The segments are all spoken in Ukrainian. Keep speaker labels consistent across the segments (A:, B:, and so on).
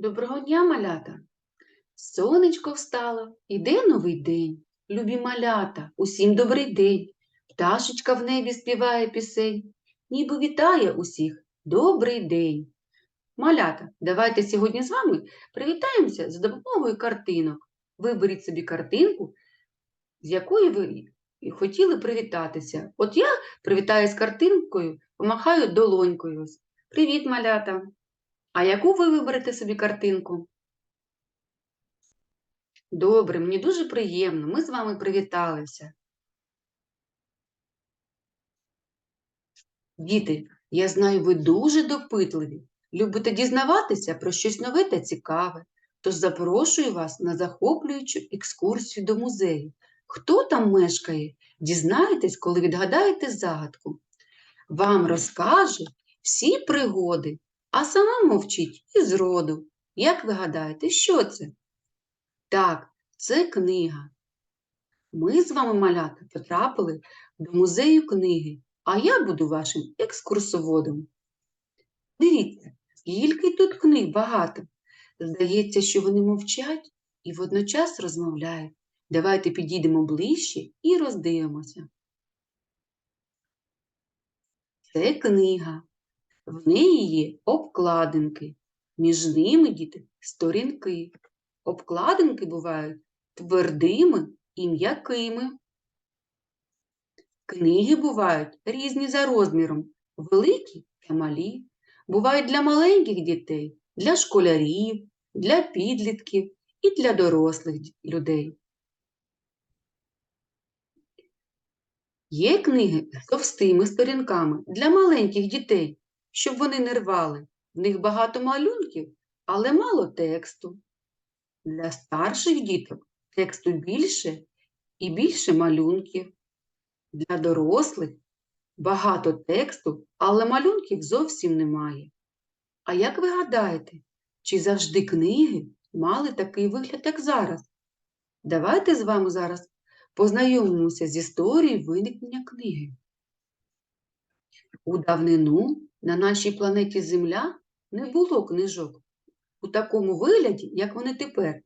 A: Доброго дня, малята! Сонечко встало, іде новий день. Любі малята, усім добрий день. Пташечка в небі співає пісень, ніби вітає усіх добрий день. Малята, давайте сьогодні з вами привітаємося за допомогою картинок. Виберіть собі картинку, з якої ви хотіли привітатися. От я привітаю з картинкою, помахаю долонькою. Привіт, малята! А яку ви виберете собі картинку? Добре, мені дуже приємно. Ми з вами привіталися. Діти, я знаю, ви дуже допитливі. Любите дізнаватися про щось нове та цікаве. Тож запрошую вас на захоплюючу екскурсію до музею. Хто там мешкає? Дізнаєтесь, коли відгадаєте загадку. Вам розкаже всі пригоди, а сама мовчить із роду. Як ви гадаєте, що це? Так, це книга. Ми з вами, малята, потрапили до музею книги, а я буду вашим екскурсоводом. Дивіться, скільки тут книг багато. Здається, що вони мовчать і водночас розмовляють. Давайте підійдемо ближче і роздивимося. Це книга. В неї є обкладинки. Між ними, діти, сторінки. Обкладинки бувають твердими і м'якими. Книги бувають різні за розміром, великі та малі. Бувають для маленьких дітей, для школярів, для підлітків і для дорослих людей. Є книги з товстими сторінками для маленьких дітей, щоб вони не рвали. В них багато малюнків, але мало тексту. Для старших діток тексту більше і більше малюнків. Для дорослих багато тексту, але малюнків зовсім немає. А як ви гадаєте, чи завжди книги мали такий вигляд, як зараз? Давайте з вами зараз познайомимося з історією виникнення книги. У давнину на нашій планеті Земля не було книжок у такому вигляді, як вони тепер.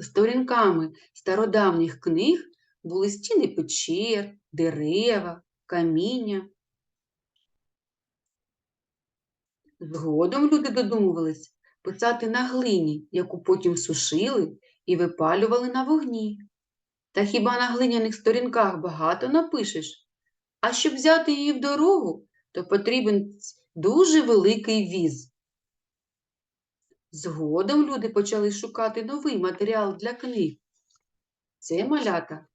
A: Сторінками стародавніх книг були стіни печер, дерева, каміння. Згодом люди додумувались писати на глині, яку потім сушили і випалювали на вогні. Та хіба на глиняних сторінках багато напишеш? А щоб взяти її в дорогу, то потрібен дуже великий віз. Згодом люди почали шукати новий матеріал для книг. Це малята.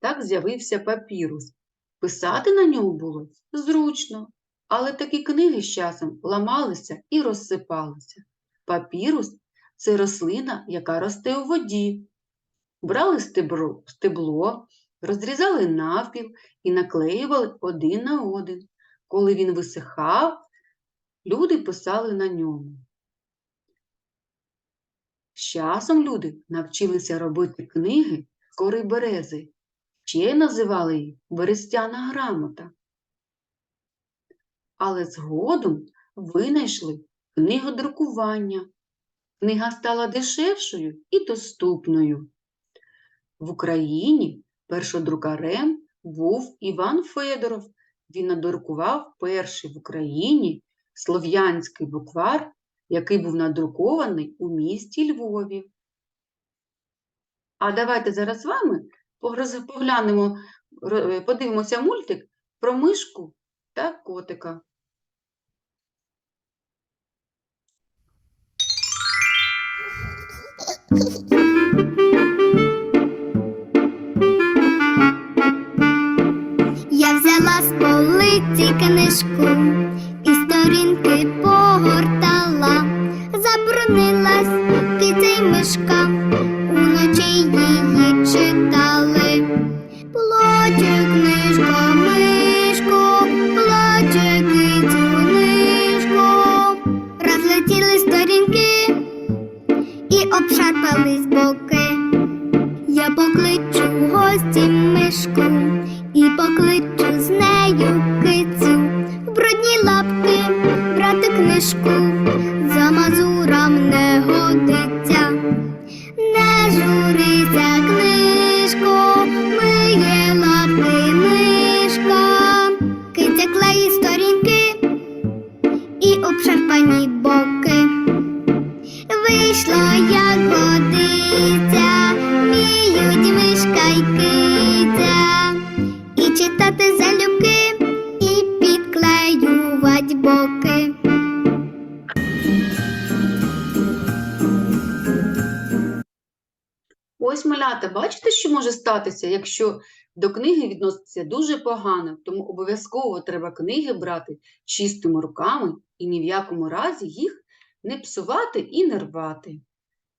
A: Так з'явився папірус. Писати на ньому було зручно, але такі книги з часом ламалися і розсипалися. Папірус це рослина, яка росте у воді. Брали стебло, розрізали навпіл і наклеювали один на один. Коли він висихав, люди писали на ньому. З часом люди навчилися робити книги з кори берези, ще називали їх берестяна грамота. Але згодом винайшли книгодрукування. Книга стала дешевшою і доступною. В Україні першодрукарем був Іван Федоров. Він надрукував перший в Україні слов'янський буквар, який був надрукований у місті Львові. А давайте зараз з вами поглянемо, подивимося мультик про мишку та котика.
B: Полиці книжку киця, і читати залюбки, і підклеювать боки.
A: Ось малята, бачите, що може статися, якщо до книги відноситься дуже погано, тому обов'язково треба книги брати чистими руками і ні в якому разі їх не псувати і не рвати.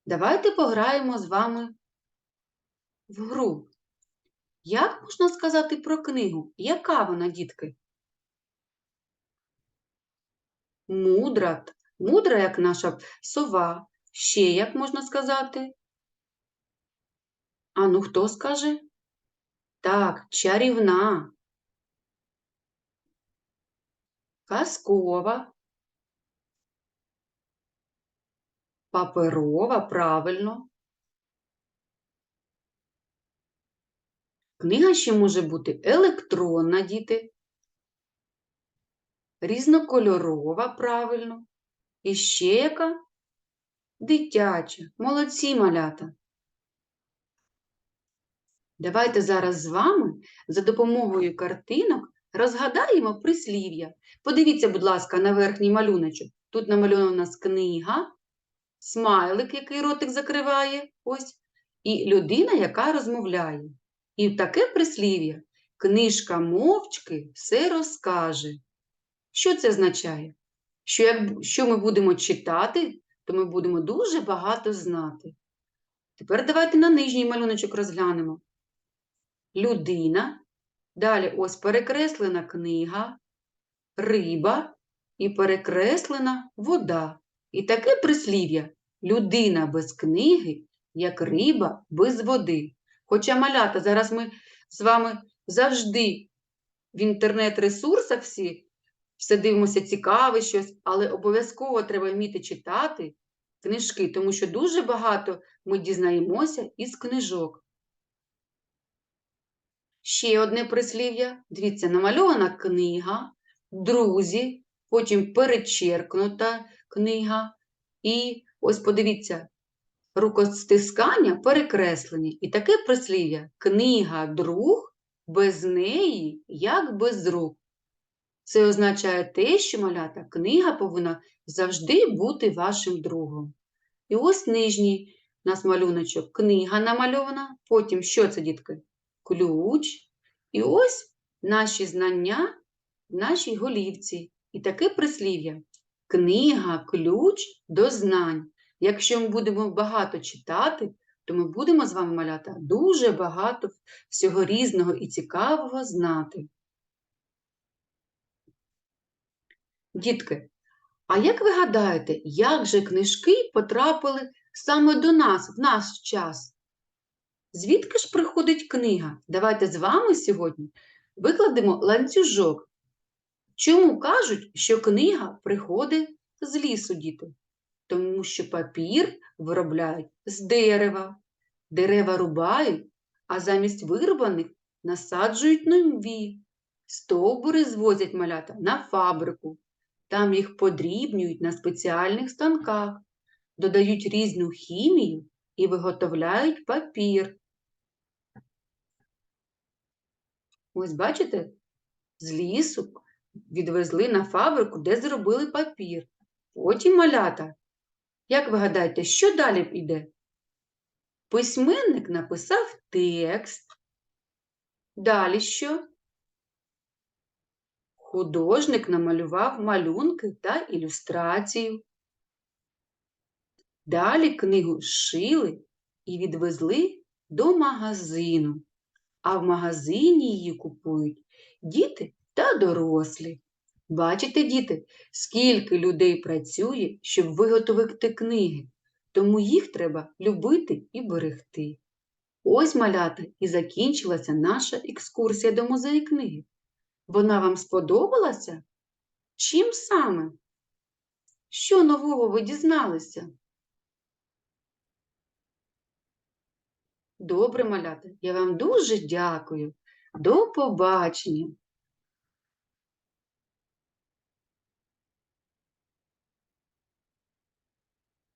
A: Давайте пограємо з вами в гру. Як можна сказати про книгу? Яка вона, дітки? Мудра, мудра, як наша сова. Ще як можна сказати? А ну хто скаже? Так, чарівна. Казкова. Паперова, правильно. Книга ще може бути електронна, діти. Різнокольорова, правильно. І ще яка? Дитяча. Молодці, малята. Давайте зараз з вами за допомогою картинок розгадаємо прислів'я. Подивіться, будь ласка, на верхній малюночок. Тут намальована у нас книга, смайлик, який ротик закриває, ось, і людина, яка розмовляє. І таке прислів'я книжка мовчки все розкаже. Що це означає? Що як, що ми будемо читати, то ми будемо дуже багато знати. Тепер давайте на нижній малюночок розглянемо людина, далі ось перекреслена книга, риба і перекреслена вода. І таке прислів'я людина без книги, як риба без води. Хоча малята, зараз ми з вами завжди в інтернет-ресурсах всі все дивимося цікаве щось, але обов'язково треба вміти читати книжки, тому що дуже багато ми дізнаємося із книжок. Ще одне прислів'я. Дивіться, намальована книга, друзі, потім перечеркнута книга. І ось подивіться, рукостискання перекреслені. І таке прислів'я книга друг, без неї, як без рук. Це означає те, що малята книга повинна завжди бути вашим другом. І ось нижній у нас малюночок. Книга намальована. Потім що це, дітки? ключ. І ось наші знання в нашій голівці. І таке прислів'я. Книга – ключ до знань. Якщо ми будемо багато читати, то ми будемо з вами, малята, дуже багато всього різного і цікавого знати. Дітки, а як ви гадаєте, як же книжки потрапили саме до нас в наш час? Звідки ж приходить книга? Давайте з вами сьогодні викладемо ланцюжок. Чому кажуть, що книга приходить з лісу, діти? Тому що папір виробляють з дерева. Дерева рубають, а замість вирубаних насаджують нові. Стовбури звозять малята на фабрику. Там їх подрібнюють на спеціальних станках, додають різну хімію і виготовляють папір. Ось бачите, з лісу відвезли на фабрику, де зробили папір. Потім малята. Як ви гадаєте, що далі йде? Письменник написав текст. Далі що? Художник намалював малюнки та ілюстрацію. Далі книгу зшили і відвезли до магазину, а в магазині її купують діти та дорослі. Бачите, діти, скільки людей працює, щоб виготовити книги, тому їх треба любити і берегти. Ось, малята, і закінчилася наша екскурсія до музею книги. Вона вам сподобалася? Чим саме? Що нового ви дізналися? Добре, малята, я вам дуже дякую. До побачення.